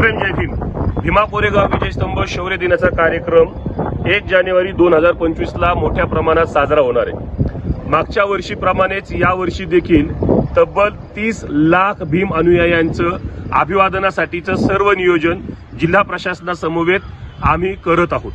Friend Jai Bhim. Bhima Koregaon Vijay Stambh शौर्य दिनाचा कार्यक्रम एक जानेवारी दोन हजार पंचवीसला मोठ्या प्रमाणात साजरा होणार आहे. मागच्या वर्षीप्रमाणेच यावर्षी देखील तब्बल तीस लाख भीम अनुयायांचं अभिवादनासाठीचं सर्व नियोजन जिल्हा प्रशासनासमवेत आम्ही करत आहोत.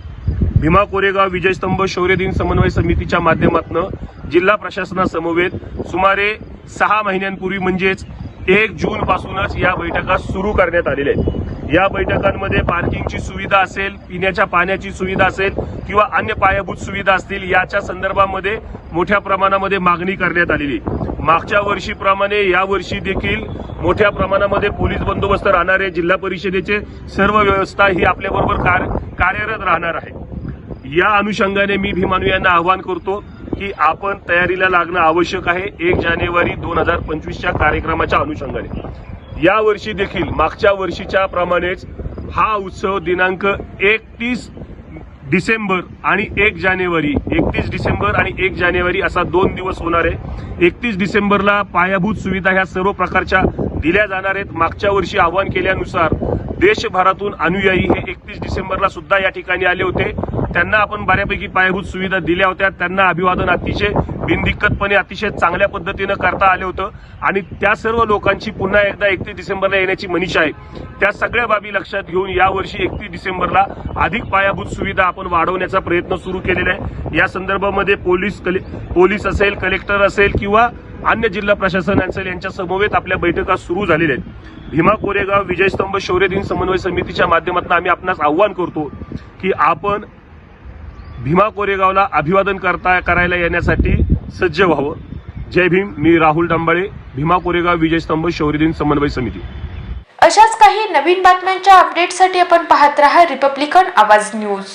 भीमा कोरेगाव विजयस्तंभ शौर्य दिन समन्वय समितीच्या माध्यमातून जिल्हा प्रशासनासमवेत सुमारे सहा महिन्यांपूर्वी म्हणजेच एक जून पासूनच या बैठका सुरू करण्यात आलेल्या आहेत. या बैठकांमध्ये पार्किंगची सुविधा असेल पिण्याच्या पाण्याची सुविधा असेल किंवा अन्य पायाभूत सुविधा असतील याच्या संदर्भामध्ये मोठ्या प्रमाणामध्ये मागणी करण्यात आलेली. मागच्या वर्षीप्रमाणे या वर्षी देखील मोठ्या प्रमाणामध्ये पोलीस बंदोबस्त राहणारे जिल्हा परिषदेचे सर्व व्यवस्था ही आपल्याबरोबर कार- कार्यरत राहणार आहे. या अनुषंगाने मी भीमानू यांना आवाहन करतो की आपण तयारीला लागणं आवश्यक आहे एक जानेवारी दोन हजार पंचवीसच्या कार्यक्रमाच्या अनुषंगाने. या वर्षी देखील मागच्या वर्षीच्या प्रमाणेच हा उत्सव दिनांक एकतीस डिसेंबर आणि एक जानेवारी एकतीस डिसेंबर आणि एक जानेवारी असा दोन दिवस होणार आहे. एकतीस डिसेंबरला पायाभूत सुविधा ह्या सर्व प्रकारच्या दिल्या जाणार आहेत. मागच्या वर्षी आवाहन केल्यानुसार देशभरातून अनुयायी हे एकतीस डिसेंबरला सुद्धा या ठिकाणी आले होते. त्यांना आपण बऱ्यापैकी पायाभूत सुविधा दिल्या होत्या. त्यांना अभिवादन अतिशय बिनदिक्कतपणे अतिशय चांगल्या पद्धतीनं करता आलं होतं. आणि त्या सर्व लोकांची पुन्हा एकदा एकतीस डिसेंबरला येण्याची मनीषा आहे. त्या सगळ्या बाबी लक्षात घेऊन यावर्षी एकतीस डिसेंबरला अधिक पायाभूत सुविधा आपण वाढवण्याचा प्रयत्न सुरू केलेला आहे. या संदर्भामध्ये पोलीस कले- पोलीस असेल कलेक्टर असेल किंवा अन्य जिल्हा प्रशासन असेल यांच्या समवेत आपल्या बैठका सुरू झालेल्या आहेत. भीमा कोरेगाव विजयस्तंभ शौर्य दिन समन्वय समितीच्या माध्यमातून आम्ही आपणास आव्हान करतो की आपण भीमा कोरेगावला अभिवादन करता करायला येण्यासाठी सज्ज व्हावं. जय भीम मी राहुल डंबाळे भीमा कोरेगाव विजयस्तंभ शौर्य दिन समन्वय समिती. अशाच काही नवीन बातम्यांच्या अपडेटसाठी आपण पाहत रहा रिपब्लिकन आवाज न्यूज.